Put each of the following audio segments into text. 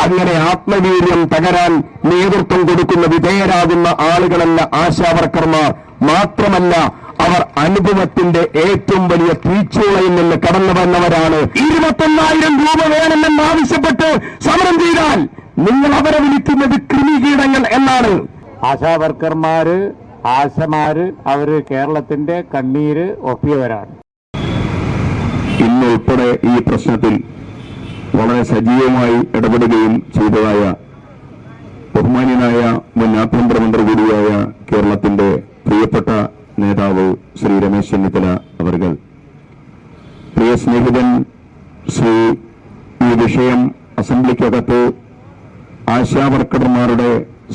അങ്ങനെ ആത്മവീര്യം തകരാൻ നേതൃത്വം കൊടുക്കുന്ന വിധേയരാകുന്ന ആളുകളല്ല ആശാവർക്കർമാർ. മാത്രമല്ല അവർ അനുഭവത്തിന്റെ ഏറ്റവും വലിയ തീച്ചൂളയിൽ നിന്ന് കടന്നു വന്നവരാണ്. ഇരുപത്തൊന്നായിരം രൂപ വേണമെന്ന് ആവശ്യപ്പെട്ട് സമരം ചെയ്താൽ നിങ്ങൾ അവരെ വിളിക്കുന്നത് ക്രിമികീടങ്ങൾ എന്നാണ്. ആശാവർക്കർമാര് ആശമാര് അവർ കേരളത്തിന്റെ കണ്ണീര് ഒപ്പിയവരാണ്. ഇന്നുൾപ്പെടെ ഈ പ്രശ്നത്തിൽ വളരെ സജീവമായി ഇടപെടുകയും ചെയ്തതായ ബഹുമാന്യനായ മുൻ ആഭ്യന്തരമന്ത്രി കൂടിയായ കേരളത്തിന്റെ പ്രിയപ്പെട്ട നേതാവ് ശ്രീ രമേശ് ചെന്നിത്തല അവർകൾ പ്രിയ സ്നേഹിതൻ ശ്രീ ഈ വിഷയം അസംബ്ലിക്കകത്ത് ആശാവർക്കർമാരുടെ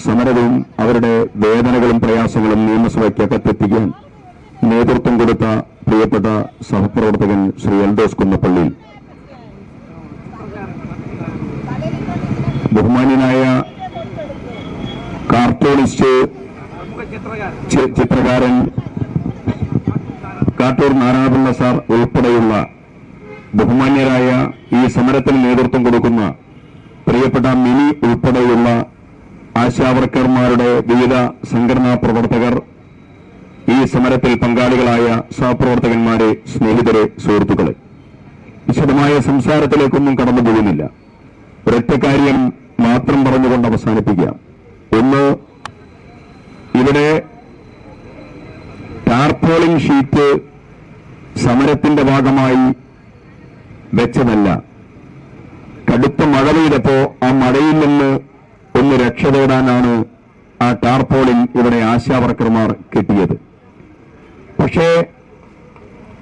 സമരവും അവരുടെ വേദനകളും പ്രയാസങ്ങളും നിയമസഭയ്ക്കകത്തെത്തിക്കാൻ നേതൃത്വം കൊടുത്ത പ്രിയപ്പെട്ട സഹപ്രവർത്തകൻ ശ്രീ എൽദോസ് കുന്നപ്പള്ളി. ബഹുമാന്യനായ കാർട്ടൂണിസ്റ്റ് ചിത്രകാരൻ കാട്ടൂർ നാരായണപിള്ള സാർ ഉൾപ്പെടെയുള്ള ബഹുമാന്യരായ ഈ സമരത്തിന് നേതൃത്വം കൊടുക്കുന്ന പ്രിയപ്പെട്ട മിനി ഉൾപ്പെടെയുള്ള ആശാവർക്കർമാരുടെ വിവിധ സംഘടനാ പ്രവർത്തകർ ഈ സമരത്തിൽ പങ്കാളികളായ സഹപ്രവർത്തകന്മാരെ സ്നേഹിതരെ സുഹൃത്തുക്കളെ. വിശദമായ സംസാരത്തിലേക്കൊന്നും കടന്നു പോകുന്നില്ല. ഒരൊറ്റ കാര്യം മാത്രം പറഞ്ഞുകൊണ്ട് അവസാനിപ്പിക്കാം. ഒന്ന് ഇവിടെ ടാർപോളിംഗ് ഷീറ്റ് സമരത്തിന്റെ ഭാഗമായി വെച്ചതല്ല. കടുത്ത മഴ പെയ്തപ്പോ ആ മഴയിൽ നിന്ന് ഒന്ന് രക്ഷ തേടാനാണ് ആ ടാർപോളിൽ ഇവിടെ ആശാവർക്കർമാർ കിട്ടിയത്. പക്ഷേ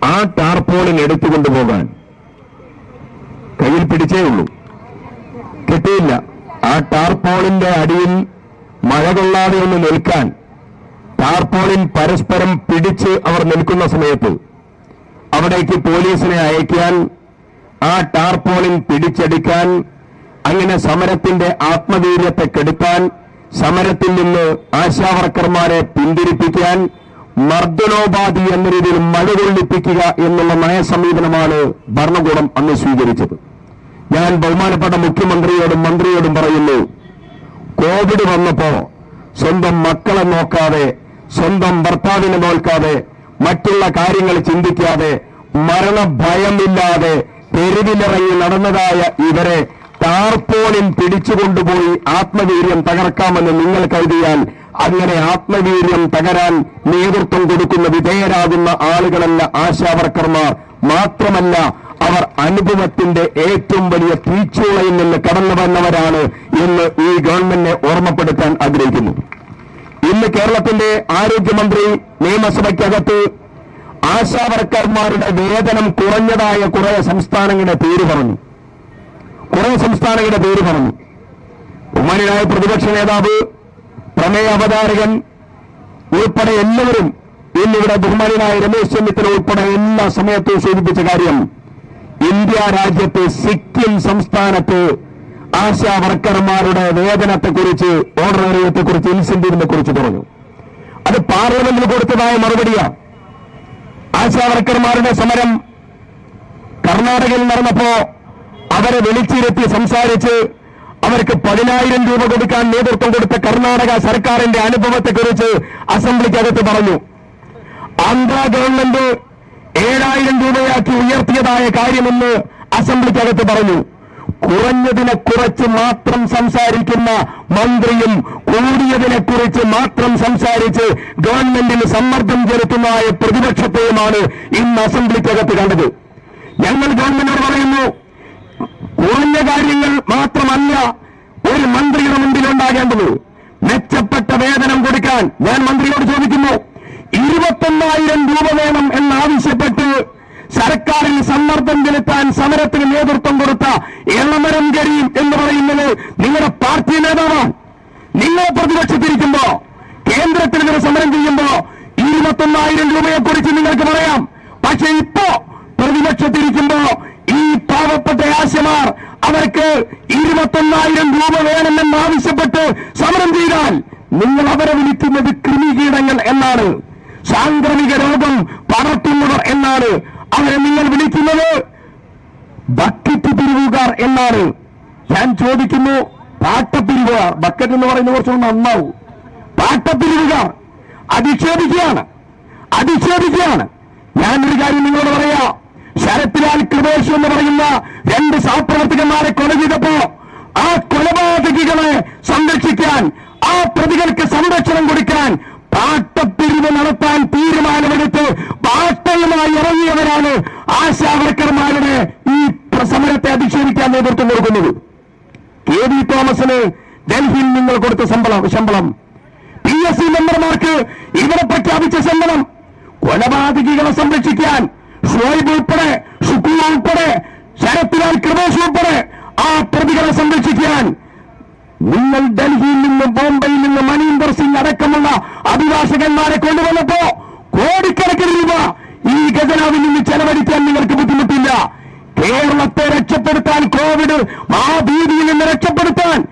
ആ ടാർപോളിൽ എടുത്തുകൊണ്ടുപോകാൻ കയ്യിൽ പിടിച്ചേ ഉള്ളൂ. കിട്ടിയില്ല. ആ ടാർപോളിന്റെ അടിയിൽ മഴ കൊള്ളാതെ ഒന്ന് നിൽക്കാൻ ടാർപോളിൻ പരസ്പരം പിടിച്ച് അവർ നിൽക്കുന്ന സമയത്ത് അവിടേക്ക് പോലീസിനെ അയക്കാൻ ആ ടാർപോളിൻ പിടിച്ചെടുക്കാൻ അങ്ങനെ സമരത്തിന്റെ ആത്മവീര്യത്തെ കെടുത്താൻ സമരത്തിൽ നിന്ന് ആശാവർക്കർമാരെ പിന്തിരിപ്പിക്കാൻ മർദ്ദനോപാധി എന്ന രീതിയിൽ മഴ കൊള്ളിപ്പിക്കുക എന്നുള്ള നയസമീപനമാണ് ഭരണകൂടം അന്ന് സ്വീകരിച്ചത്. ഞാൻ ബഹുമാനപ്പെട്ട മുഖ്യമന്ത്രിയോടും മന്ത്രിയോടും പറയുന്നു കോവിഡ് വന്നപ്പോ സ്വന്തം മക്കളെ നോക്കാതെ സ്വന്തം ഭർത്താവിനെ നോക്കാതെ മറ്റുള്ള കാര്യങ്ങൾ ചിന്തിക്കാതെ മരണഭയമില്ലാതെ തെരുവിലിറങ്ങി നടന്നതായ ഇവരെ ടാർപോളിൽ പിടിച്ചുകൊണ്ടുപോയി ആത്മവീര്യം തകർക്കാമെന്ന് നിങ്ങൾ കരുതിയാൽ അങ്ങനെ ആത്മവീര്യം തകരാൻ നേതൃത്വം കൊടുക്കുന്ന വിധേയരാകുന്ന ആളുകളല്ല ആശാവർക്കർമാർ. മാത്രമല്ല അവർ അനുഭവത്തിന്റെ ഏറ്റവും വലിയ തീച്ചുളയിൽ നിന്ന് കടന്നു വന്നവരാണ് എന്ന് ഈ ഗവൺമെന്റിനെ ഓർമ്മപ്പെടുത്താൻ ആഗ്രഹിക്കുന്നു. ഇന്ന് കേരളത്തിന്റെ ആരോഗ്യമന്ത്രി നിയമസഭയ്ക്കകത്ത് ആശാവർക്കർമാരുടെ വേതനം കുറഞ്ഞതായ കുറെ സംസ്ഥാനങ്ങളുടെ പേര് പറഞ്ഞു. കുറെ സംസ്ഥാനങ്ങളുടെ പേര് പറഞ്ഞു. ഉമ്മനായ പ്രതിപക്ഷ നേതാവ് പ്രമേയ അവതാരകൻ ഉൾപ്പെടെ എല്ലാവരും ഇന്നിവിടെ ബഹുമാനായ രമേശ് ചെന്നിത്തല ഉൾപ്പെടെ എല്ലാ സമയത്തും സൂചിപ്പിച്ച കാര്യം ഇന്ത്യ രാജ്യത്ത് സിക്കിം സംസ്ഥാനത്ത് ആശാ വർക്കർമാരുടെ വേതനത്തെക്കുറിച്ച് ഓർഡറേറിയത്തെക്കുറിച്ച് ഇൻസെന്റീവിനെ കുറിച്ച് പറഞ്ഞു. അത് പാർലമെന്റിൽ കൊടുത്തതായ മറുപടിയാണ് ആശാ വർക്കർമാരുടെ സമരം കർണാടകയിൽ നടന്നപ്പോ അവരെ വിളിച്ചിരുത്തി സംസാരിച്ച് അവർക്ക് പതിനായിരം രൂപ കൊടുക്കാൻ നേതൃത്വം കൊടുത്ത കർണാടക സർക്കാരിന്റെ അനുഭവത്തെക്കുറിച്ച് അസംബ്ലിക്കകത്ത് പറഞ്ഞു. ആന്ധ്ര ഗവൺമെന്റ് ഏഴായിരം രൂപയാക്കി ഉയർത്തിയതായ കാര്യമെന്ന് അസംബ്ലിക്കകത്ത് പറഞ്ഞു. കുറഞ്ഞതിനെ കുറച്ച് മാത്രം സംസാരിക്കുന്ന മന്ത്രിയും കൂടിയതിനെ കുറിച്ച് മാത്രം സംസാരിച്ച് ഗവൺമെന്റിന് സമ്മർദ്ദം ചെലുത്തുന്നതായ പ്രതിപക്ഷത്തെയുമാണ് ഇന്ന് അസംബ്ലിക്കകത്ത് കണ്ടത്. ഞങ്ങൾ ഗവൺമെന്റിനോട് പറയുന്നു കുറഞ്ഞ കാര്യങ്ങൾ മാത്രമല്ല ഒരു മന്ത്രിയുടെ മുമ്പിൽ ഉണ്ടാകേണ്ടത്. മെച്ചപ്പെട്ട വേതനം കൊടുക്കാൻ ഞാൻ മന്ത്രിയോട് ചോദിക്കുന്നു. ഇരുപത്തൊന്നായിരം രൂപ വേണം എന്നാവശ്യപ്പെട്ട് സർക്കാരിൽ സമ്മർദ്ദം ചെലുത്താൻ സമരത്തിന് നേതൃത്വം കൊടുത്ത എളമരം കരീം എന്ന് പറയുന്നത് നിങ്ങളുടെ പാർട്ടി നേതാവാണ് നിങ്ങൾ പ്രതിപക്ഷത്തിരിക്കുമ്പോ കേന്ദ്രത്തിൽ നിന്ന് സമരം ചെയ്യുമ്പോ ഇരുപത്തൊന്നായിരം രൂപയെ കുറിച്ച് നിങ്ങൾക്ക് പറയാം. പക്ഷെ ഇപ്പോ പ്രതിപക്ഷത്തിരിക്കുമ്പോ ഈ പാവപ്പെട്ട ആശമാർ അവർക്ക് ഇരുപത്തൊന്നായിരം രൂപ വേണമെന്ന് ആവശ്യപ്പെട്ട് സമരം ചെയ്താൽ നിങ്ങൾ അവരെ വിളിക്കുന്നത് കൃമികീടങ്ങൾ എന്നാണ് സാംക്രമിക രോഗം പടർത്തുന്നവർ എന്നാണ് അവരെ നിങ്ങൾ വിളിക്കുന്നത് ബക്കറ്റ് പിരിവുകാർ എന്നാണ്. ഞാൻ ചോദിക്കുന്നു പാട്ടപ്പിരിവുകാർ ബക്കറ്റ് എന്ന് പറയുന്ന കുറച്ചുകൂടെ നന്നാവും. പാട്ടപ്പിരിവുകാർ അധിക്ഷേപിക്കുകയാണ് അധിക്ഷേപിക്കുകയാണ്. ഞാനൊരു കാര്യം നിങ്ങളോട് പറയാ ശരത്ലാൽ കൃപേഷ് എന്ന് പറയുന്ന രണ്ട് സഹപ്രവർത്തകന്മാരെ കൊല ചെയ്തപ്പോ ആ കൊലപാതകികളെ സംരക്ഷിക്കാൻ ആ പ്രതികൾക്ക് സംരക്ഷണം കൊടുക്കാൻ പാട്ടപ്പിരിവ് നടത്താൻ തീരുമാനമെടുത്ത് പാട്ടയുമായി ഇറങ്ങിയവരാണ് ആശാവർക്കർമാരുടെ ഈ സമരത്തെ അധിക്ഷേപിക്കാൻ നേതൃത്വം കൊടുക്കുന്നത് കെ വി തോമസിന് ഡൽഹിയിൽ നിങ്ങൾ കൊടുത്ത ശമ്പളം ശമ്പളം. പി എസ് സി മെമ്പർമാർക്ക് ഇവിടെ പ്രഖ്യാപിച്ച ശമ്പളം. കൊലപാതകികളെ സംരക്ഷിക്കാൻ ഷോയിബ് ഉൾപ്പെടെ ഷുക്കൂർ ഉൾപ്പെടെ ശരത്ലാൽ കൃപേഷ് ഉൾപ്പെടെ ആ പ്രതികളെ സംരക്ഷിക്കാൻ നിങ്ങൾ ഡൽഹിയിൽ നിന്ന് ബോംബെയിൽ നിന്ന് മനീന്ദർ സിംഗ് അടക്കമുള്ള അഭിഭാഷകന്മാരെ കൊണ്ടുവന്നപ്പോ കോടിക്കണക്കിന് രൂപ ഈ ഖജനാവിൽ നിന്ന് ചെലവഴിക്കാൻ നിങ്ങൾക്ക് ബുദ്ധിമുട്ടില്ല കേരളത്തെ രക്ഷപ്പെടുത്താൻ കോവിഡ് ആ ഭീതിയിൽ നിന്ന് രക്ഷപ്പെടുത്താൻ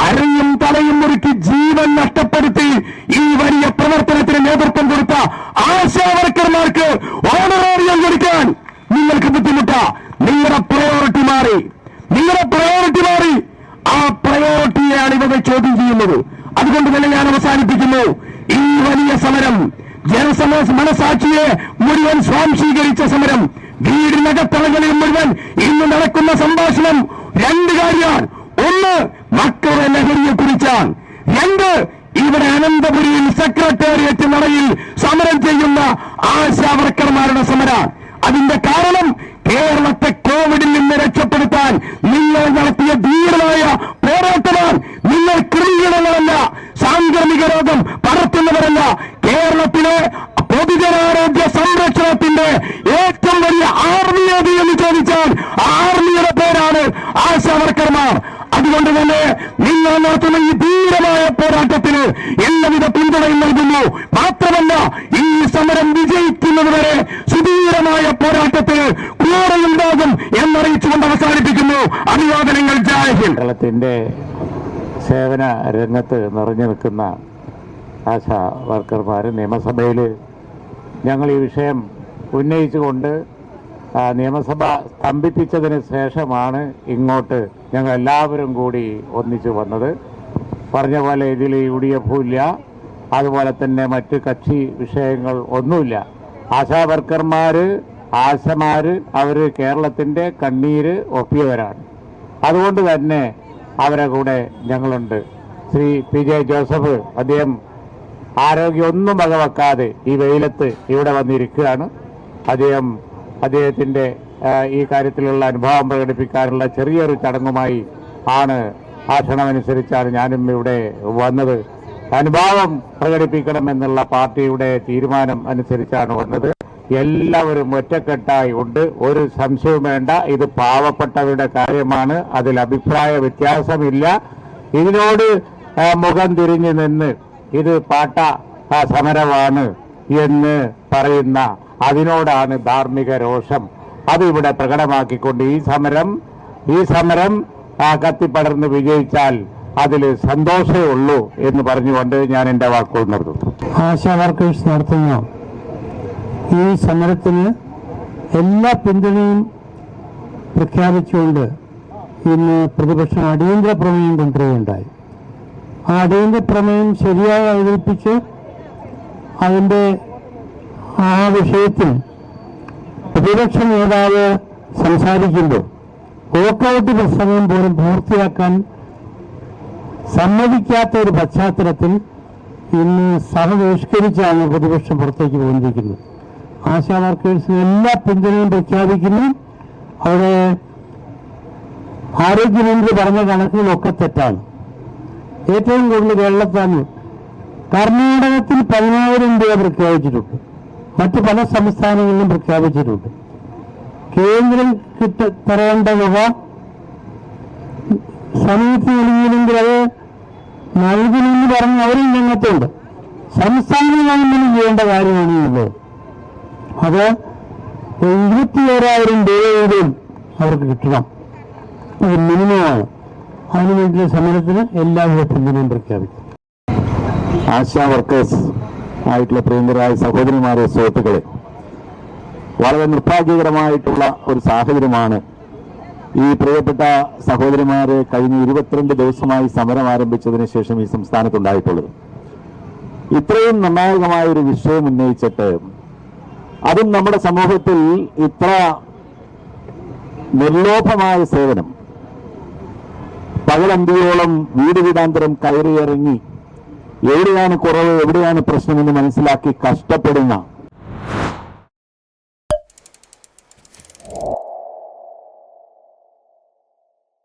അരയും തലയും മുറുക്കി ജീവൻ നഷ്ടപ്പെടുത്തി ഈ വലിയ പ്രവർത്തനത്തിന് നേതൃത്വം കൊടുത്ത ആശാവർക്കർമാർക്ക് ഓണറേറിയം കൊടുക്കാൻ നിങ്ങൾക്ക് ബുദ്ധിമുട്ടാ. നിങ്ങളുടെ പ്രയോറിറ്റി മാറി. നിങ്ങളുടെ പ്രയോറിറ്റി മാറി. ആ പ്രയോറിറ്റിയാണ് ഇവരെ ചോദ്യം ചെയ്യുന്നത്. അതുകൊണ്ട് തന്നെ ഞാൻ അവസാനിപ്പിക്കുന്നു. ഈ വലിയ സമരം ജനസമ മനസാക്ഷിയെ മുഴുവൻ സ്വാംശീകരിച്ച സമരം വീടിനകത്തളങ്ങളിൽ മുഴുവൻ ഇന്ന് നടക്കുന്ന സംഭാഷണം രണ്ട് കാര്യമാണ് ഒന്ന് മക്കളുടെ ലഹരിയെ കുറിച്ചാണ്. രണ്ട് ഇവിടെ അനന്തപുരിയിൽ സെക്രട്ടേറിയറ്റ് നടയിൽ സമരം ചെയ്യുന്ന ആശാവർക്കർമാരുടെ സമരം. അതിന്റെ കാരണം കേരളത്തെ കോവിഡിൽ നിന്ന് രക്ഷപ്പെടുത്താൻ നിങ്ങൾ നടത്തിയ ധീരമായ പോരാട്ടമാണ്. നിങ്ങൾ ക്രിമിനലുകളല്ല സാംക്രമിക രോഗം പടർത്തുന്നവരല്ല. കേരളത്തിലെ പൊതുജനാരോഗ്യ സംരക്ഷണത്തിന്റെ വലിയ ആർമി ഏത് എന്ന് ചോദിച്ചാൽ ആർമിയുടെ പേരാണ് ആശാവർക്കർമാർ അതുകൊണ്ട് തന്നെ നിങ്ങൾ നടത്തുന്ന ഈ ധീരമായ പോരാട്ടത്തിന് എല്ലാവിധ പിന്തുണയും നൽകുന്നു. മാത്രമല്ല ഈ സമരം വിജയിക്കുന്നതുവരെ സുധീരമായ പോരാട്ടത്തിന് കൂടെയുണ്ടാകും എന്നറിയിച്ചുകൊണ്ട് അവസാനിപ്പിക്കുന്നു. അഭിവാദനങ്ങൾ. കേരളത്തിന്റെ സേവന രംഗത്ത് നിറഞ്ഞു നിൽക്കുന്ന ആശാ വർക്കർമാർ നിയമസഭയിൽ ഞങ്ങൾ ഈ വിഷയം ഉന്നയിച്ചുകൊണ്ട് നിയമസഭ സ്തംഭിപ്പിച്ചതിന് ശേഷമാണ് ഇങ്ങോട്ട് ഞങ്ങൾ എല്ലാവരും കൂടി ഒന്നിച്ചു വന്നത്. പറഞ്ഞ പോലെ ഇതിൽ യു ഡി എഫും ഇല്ല. അതുപോലെ തന്നെ മറ്റ് കക്ഷി വിഷയങ്ങൾ ഒന്നുമില്ല. ആശാ വർക്കർമാർ ആശമാർ അവർ കേരളത്തിന്റെ കണ്ണീര് ഒപ്പിയവരാണ്. അതുകൊണ്ട് തന്നെ അവരെ കൂടെ ഞങ്ങളുണ്ട്. ശ്രീ പി ജെ ജോസഫ് അദ്ദേഹം ആരോഗ്യം ഒന്നും വകവെക്കാതെ ഈ വെയിലത്ത് ഇവിടെ വന്നിരിക്കുകയാണ്. അദ്ദേഹം അദ്ദേഹത്തിന്റെ ആ, ഈ കാര്യത്തിലുള്ള അനുഭവം പ്രകടിപ്പിക്കാനുള്ള ചെറിയൊരു ചടങ്ങുമായി ആണ് ആ ക്ഷണമനുസരിച്ചാണ് ഞാനും ഇവിടെ വന്നത്. അനുഭാവം പ്രകടിപ്പിക്കണമെന്നുള്ള പാർട്ടിയുടെ തീരുമാനം അനുസരിച്ചാണ് വന്നത്. എല്ലാവരും ഒറ്റക്കെട്ടായി ഉണ്ട്. ഒരു സംശയവും വേണ്ട. ഇത് പാവപ്പെട്ടവരുടെ കാര്യമാണ്. അതിൽ അഭിപ്രായ വ്യത്യാസമില്ല. ഇതിനോട് മുഖം തിരിഞ്ഞു നിന്ന് ഇത് പാട്ട സമരമാണ് എന്ന് പറയുന്ന അതിനോടാണ് ധാർമ്മിക രോഷം. അതിവിടെ പ്രകടമാക്കിക്കൊണ്ട് ഈ സമരം ഈ സമരം കത്തിപ്പടർന്ന് വിജയിച്ചാൽ അതിൽ സന്തോഷമേ ഉള്ളൂ എന്ന് പറഞ്ഞുകൊണ്ട് ഞാൻ എന്റെ വാക്കുകൾ നിർത്തുന്നു. ആശാ വർക്കേഴ്സ് നടത്തുന്ന ഈ സമരത്തിന് എല്ലാ പിന്തുണയും പ്രഖ്യാപിച്ചുകൊണ്ട് ഇന്ന് പ്രതിപക്ഷം അടിയന്തര പ്രമേയം കൊണ്ടുവരികയുണ്ടായി ആ അടിയന്തര പ്രമേയം ശരിയായി അവതരിപ്പിച്ച് അതിന്റെ ആ വിഷയത്തിൽ പ്രതിപക്ഷ നേതാവ് സംസാരിക്കുമ്പോൾ വോക്കൌട്ട് പ്രസംഗം പോലും പൂർത്തിയാക്കാൻ സമ്മതിക്കാത്ത ഒരു പശ്ചാത്തലത്തിൽ ഇന്ന് സഭ ബഹിഷ്കരിച്ചാണ് പ്രതിപക്ഷം പുറത്തേക്ക് പോയിരിക്കുന്നത് ആശാ വർക്കേഴ്സിന് എല്ലാ പിന്തുണയും പ്രഖ്യാപിക്കുന്നു. അവിടെ ആരോഗ്യമന്ത്രി പറഞ്ഞ കണക്കുകളൊക്കെ തെറ്റാണ്. ഏറ്റവും കൂടുതൽ കേരളത്താണ് കർണാടകത്തിൽ പതിനായിരം രൂപ പ്രഖ്യാപിച്ചിട്ടുണ്ട്. മറ്റ് പല സംസ്ഥാനങ്ങളിലും പ്രഖ്യാപിച്ചിട്ടുണ്ട്. കേന്ദ്രം കിട്ട തരേണ്ട തുക സമയത്ത് നൽകിയില്ലെങ്കിൽ അത് നൽകുമെന്ന് പറഞ്ഞ് അവരും രംഗത്തുണ്ട്. സംസ്ഥാന ഗവൺമെന്റ് ചെയ്യേണ്ട കാര്യമാണ് ഉള്ളത് അത് എഴുപത്തി ഓരായിരം രൂപയെങ്കിലും അവർക്ക് കിട്ടണം. അത് മിനിമമാണ്. അതിനുവേണ്ടിയുള്ള സമരത്തിന് എല്ലാവിധ പിന്തുണയും പ്രഖ്യാപിക്കും. ആശാ വർക്കേഴ്സ് ആയിട്ടുള്ള പ്രിയങ്കരായ സഹോദരിമാരെ സുഹൃത്തുക്കളെ. വളരെ നിർഭാഗ്യകരമായിട്ടുള്ള ഒരു സാഹചര്യമാണ് ഈ പ്രിയപ്പെട്ട സഹോദരിമാരെ കഴിഞ്ഞ ഇരുപത്തിരണ്ട് ദിവസമായി സമരം ആരംഭിച്ചതിന് ശേഷം ഈ സംസ്ഥാനത്തുണ്ടായിട്ടുള്ളത്. ഇത്രയും നിർണായകമായ ഒരു വിഷയം ഉന്നയിച്ചിട്ട് അതും നമ്മുടെ സമൂഹത്തിൽ ഇത്ര നിർലോഭമായ സേവനം പകലന്തിയോളം വീട് വീടാന്തരം കയറിയിറങ്ങി എവിടെയാണ് കുറവ് എവിടെയാണ് പ്രശ്നമെന്ന് മനസ്സിലാക്കി കഷ്ടപ്പെടുന്ന